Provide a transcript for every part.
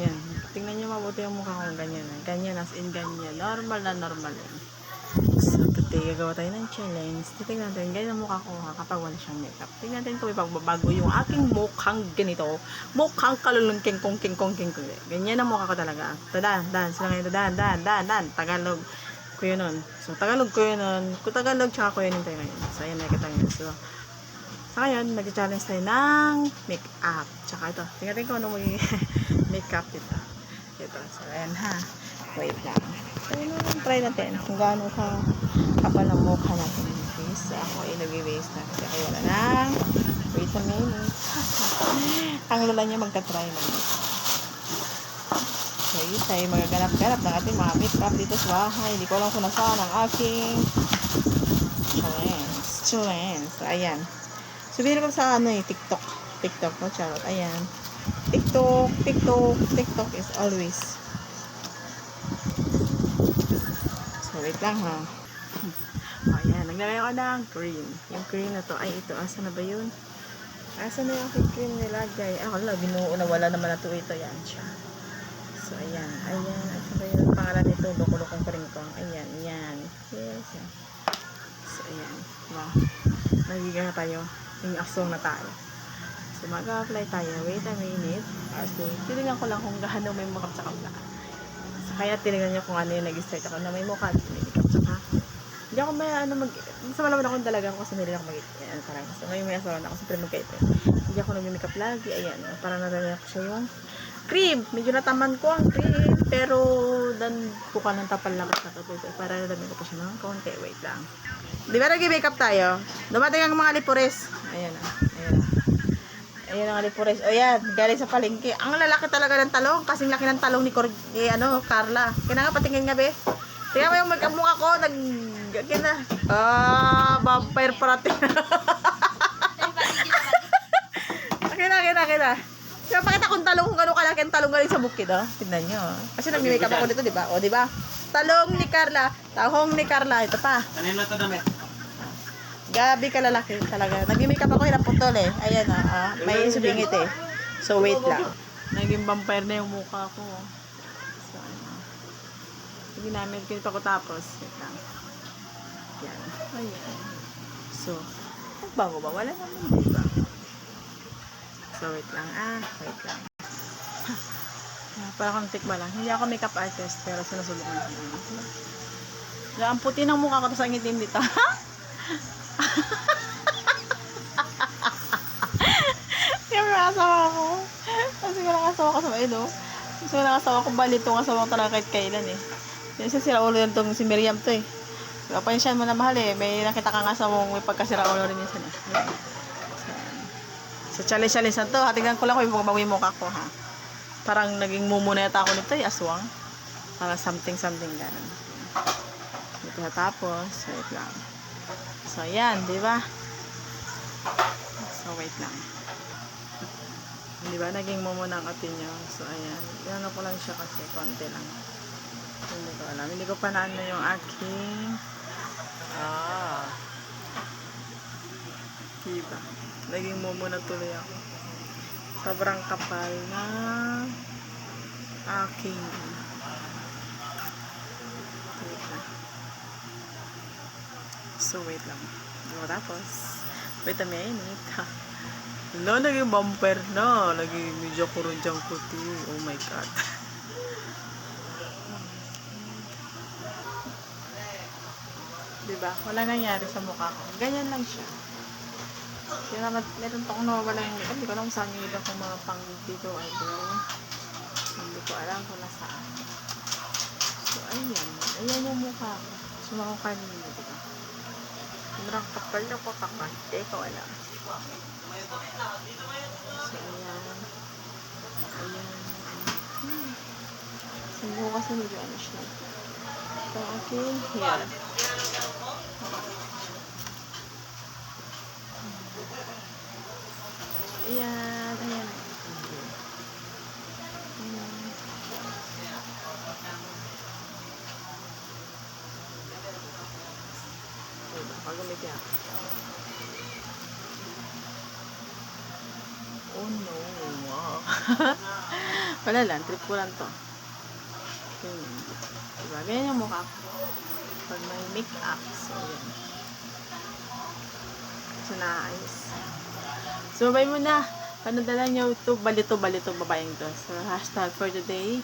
Yan. Tingnan nyo mabuti yung mukha ko ganyan. ah. Ganyan as in ganyan. Normal na normal yan. So, today, gagawa tayo ng challenge. Titignan natin, ganyan ang mukha ko ha, kapag wala siyang makeup. Tingnan natin kung ipagbabago yung aking mukhang ganito. Mukhang kalulungking kong king kong king kong. Ganyan ang mukha ko talaga. Tadan, dan, sila ngayon, dan, dan, dan, dan. Tagalog ko yun nun. So, Tagalog ko yun nun. Kung Tagalog, tsaka ko yun tayo ngayon. So, ayan, nakikita nyo. So, sa ngayon, nag-challenge tayo ng make-up. Tsaka ito, tingnan kung ano magiging make-up ito. Ito, so ayan ha. Wait lang. So, try natin kung gaano ka kapal ang mukha natin. Okay, so ako ay nag-base na kasi ako wala na. Wait a minute. ang lula niya magka-try na. Yun tayo magaganap-ganap ng ating mga make-up dito sa bahay. Hindi ko alam kung nasaan ang aking challenge. Challenge. So, ayan. Sabihin ko sa ano eh, TikTok. TikTok, no, charot. Ayan. TikTok, TikTok, TikTok is always. So, wait lang ha. Ayan, naglagay ako ng cream. Yung cream na to, ay ito, asa na ba yun? Asa na yung cream nilagay? Ah, wala, binuo na wala naman na to ito. Yan siya. So, ayan. Ayan. At saka yung pangalan nito, Lokolokong Kringkong. Ayan, yan. Yes, yan. So, ayan. Wow. Nagiging na tayo. Yung asong na tayo. So, mag-apply tayo. Wait a minute. Kasi, tinignan ko lang kung gaano may makeup sa kabla. So, kaya tinignan niyo kung ano yung nag-start ako na may mukha at may makeup sa. Hindi ako may ano mag... Sa malaman akong dalagang sa nila ako mag Ayan, parang. So, ngayon may asawa na ako. Siyempre magkaipo. Hindi ako nag-makeup lagi. Ayan. Parang nadala ko siya yung cream. Medyo nataman ko ang cream. Pero, dan ko ka ng tapal labas na to. Para nadami ko pa siya ng konti. Wait lang. Di ba nag-makeup tayo? Dumating ang mga lipures. Ayan na. Ayan na. Ayan ang lipures. O yan, galing sa palengke. Ang lalaki talaga ng talong. Kasing laki ng talong ni, Cor ni ano, Carla. Kaya nga, patingin nga be. Tingnan mo yung mag mukha ko. Nag... Kaya na. Ah, vampire parating. Akin na, akin na, akin na. Kaya pakita kong talong kung gano'ng kalaki ang talong galing sa bukid, oh. Tignan nyo. oh. Kasi nag-makeup ako dito, di ba? O, di ba? Talong ni Carla. Tahong ni Carla. Ito pa. Kanino to damit? Gabi ka lalaki talaga. Nag-makeup ako, hirap putol eh. Ayan ah, ah. may subingit eh. So, wait lang. Naging vampire na yung mukha ko. So, ano. Ginamit ko ito ko tapos. Wait lang. Yan. Ayan. So, bago ba? Wala naman, di ba? So, wait lang. Ah, wait lang. Ah, Para kang tikba lang. Hindi ako makeup artist, pero sinusubukan ko ang puti ng mukha ko, tapos ang itim dito. Yung may asawa ko. Kasi walang asawa ko sa mga ino. Kasi walang asawa ko, bali itong asawa ko talaga kahit kailan eh. Yung isa sira ulo yan tong si Miriam to eh. Kaya pa siya mo na mahal eh. May nakita kang asawa mo may pagkasira ulo rin minsan eh. So, challenge-challenge na to. Hatingnan ko lang kung mga mukha ko ha. Parang naging mumuneta ako nito eh, aswang. Parang something-something ganun. Dito sa tapos, wait lang. So, ayan, di ba? So, wait lang. Di ba? Naging mo muna ang atin nyo. So, ayan. Yan ko lang siya kasi. Konti lang. Hindi ko alam. Hindi ko pa naano yung aking... Ah. Diba? Naging mo muna tuloy ako. Sobrang kapal na aking... So, wait lang. Diba tapos? Wait a minute. No, naging bumper na. Naging medyo kurunjang puti. Oh my God. diba? Wala nangyari sa mukha ko. Ganyan lang siya. Kaya naman, meron pa akong nawawala yung. Hindi ko alam saan yung iba kong mga pang dito eyebrow. Hindi ko alam kung nasaan. So, ayan. Ayan yung mukha ko. Sumakong kanina, diba? Sobrang kapal na ko kapal. Teka, wala. So, ayan. Ayan. Hmm. Siguro kasi medyo ano siya. So, okay. Ayan. Gumiti ako. Oh no. Wow. Wala lang, trip ko lang to. Ganyan. Diba? Ganyan yung mukha ko. Pag may make-up. So, yan. So, naayos. So, bye muna. Panadalan nyo ito, balito, balito, babaeng to. So, hashtag for today,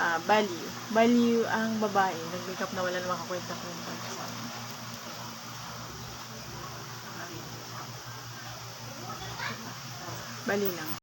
ah value. Value ang babae. Nag-makeup na wala namang kakwenta-kwenta. So, bali lang.